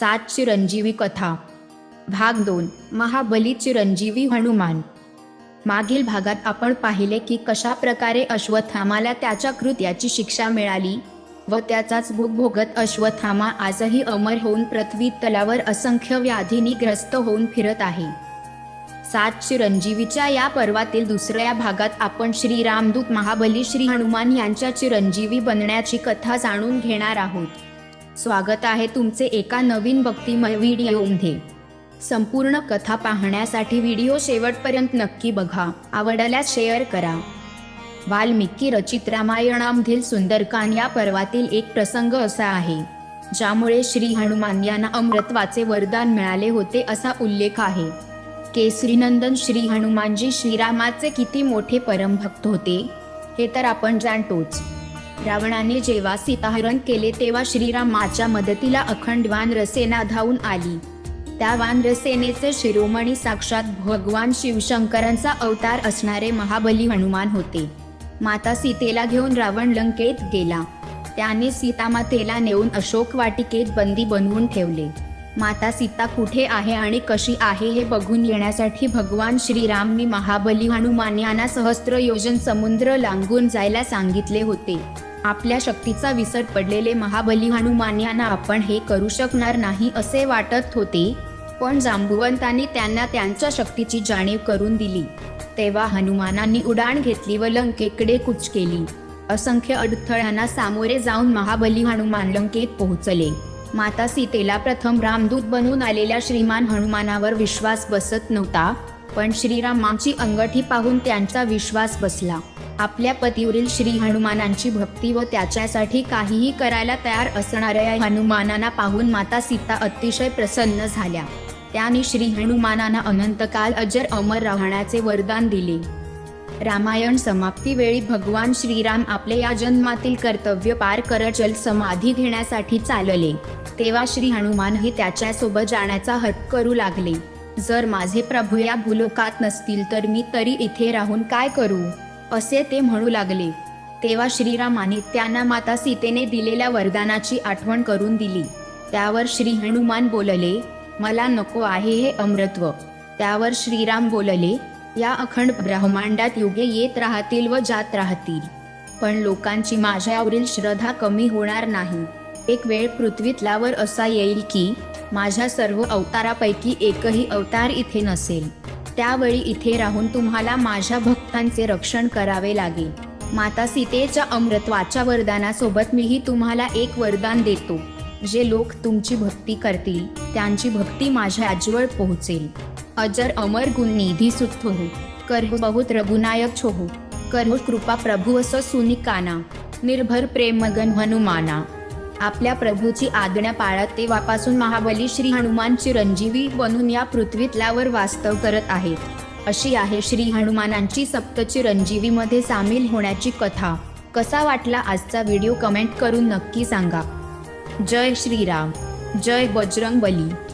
सात चिरंजीवी कथा. भाग दोन. महाबली चिरंजीवी हनुमान. मागील भागात आपण पाहिले की कशा प्रकारे अश्वत्थामाला त्याच्या कृत्याची शिक्षा मिळाली व त्याचाच भोग भोगत अश्वत्थामा आजही अमर होऊन पृथ्वी तलावर असंख्य व्याधींनी ग्रस्त होऊन फिरत आहे. सात चिरंजीवीच्या या पर्वातील दुसऱ्या भागात आपण श्री रामदूत महाबली श्री हनुमान यांच्या चिरंजीवी बनण्याची कथा जाणून घेणार आहोत. स्वागत आहे तुमचे एका नवीन भक्तिमय व्हिडिओमध्ये संपूर्ण कथा पाहण्यासाठी व्हिडिओ शेवटपर्यंत नक्की बघा. आवडल्यास शेअर करा. वाल्मिकी रचित रामायणामधील सुंदरकांड या पर्वातील एक प्रसंग असा आहे ज्यामुळे श्री हनुमान यांना अमृतवाचे वरदान मिळाले होते असा उल्लेख आहे. केसरीनंदन श्री हनुमानजी श्रीरामाचे किती मोठे परमभक्त होते हे तर आपण जाणतोच. रावणाने जेव्हा सीताहरण केले तेव्हा श्रीरामाच्या मदतीला अखंड वानरसेना धावून आली. त्या वानरसेनेचे शिरोमणी साक्षात भगवान शिवशंकरांचा अवतार असणारे महाबली हनुमान होते. माता सीतेला घेऊन रावण लंकेत गेला. त्याने सीतामातेला नेऊन अशोक वाटिकेत बंदी बनवून ठेवले. माता सीता कुठे आहे आणि कशी आहे हे बघून येण्यासाठी भगवान श्रीरामनी महाबली हनुमान यांना सहस्त्र योजन समुद्र लांगून जायला सांगितले होते. आपल्या शक्तीचा विसर पडलेले महाबली हनुमान यांना आपण हे करू शकणार नाही असे वाटत होते. पण जांबुवंतांनी त्यांना त्यांच्या शक्तीची जाणीव करून दिली. तेव्हा हनुमानांनी उडाण घेतली व लंकेकडे कूच केली. असंख्य अडथळ्यांना सामोरे जाऊन महाबली हनुमान लंकेत पोहोचले. माता सीतेला प्रथम रामदूत बनून आलेल्या श्रीमान हनुमानावर विश्वास बसत नव्हता. पण श्रीरामांची अंगठी पाहून त्यांचा विश्वास बसला. आपल्या पतीवरील श्री हनुमानांची भक्ती व त्याच्यासाठी काहीही करायला तयार असणाऱ्या हनुमानांना पाहून माता सीता अतिशय प्रसन्न झाल्या. त्याने श्री हनुमानांना अनंतकाल अजर अमर राहण्याचे वरदान दिले. रामायण समाप्तीवेळी भगवान श्रीराम आपले या जन्मातील कर्तव्य पार करत जल समाधी घेण्यासाठी चालले. तेव्हा श्री हनुमानही त्याच्यासोबत जाण्याचा हट करू लागले. जर माझे प्रभू या भूलोकात नसतील तर मी तरी इथे राहून काय करू? असे ते म्हणू लागले. तेव्हा श्रीरामाने त्यांना माता सीतेने दिलेल्या वरदानाची आठवण करून दिली. त्यावर श्री हनुमान बोलले मला नको आहे हे अमृत्व त्यावर श्रीराम बोलले या अखंड ब्रह्मांडात युगे येत राहतील व जात राहतील. पण लोकांची माझ्यावरील श्रद्धा कमी होणार नाही. एक वेळ पृथ्वीतलावर असा येईल की माझ्या सर्व अवतारापैकी एकही अवतार इथे नसेल. त्यावेळी इथे राहून तुम्हाला माझ्या भक्तांचे रक्षण करावे लागेल. माता सीतेच्या अमृतवाच्या वरदानासोबत मीही तुम्हाला एक वरदान देतो. जे लोक तुमची भक्ती करतील त्यांची भक्ती माझ्या आजवळ पोहोचेल. अजर अमर गुण निधी सुत हो. करहो बहुत रघुनायक छोहो करहो कृपा प्रभू असो सुनिकाना. निर्भर प्रेमगन हनुमाना. आपल्या प्रभूची आज्ञा पाळत तेव्हापासून महाबली श्री हनुमान चिरंजीवी बनून या पृथ्वीतलावर वास्तव करत आहेत. अशी आहे श्री हनुमानांची सप्तचिरंजीवीमध्ये सामील होण्याची कथा. कसा वाटला आजचा व्हिडिओ कमेंट करून नक्की सांगा. जय श्रीराम. जय बजरंग बली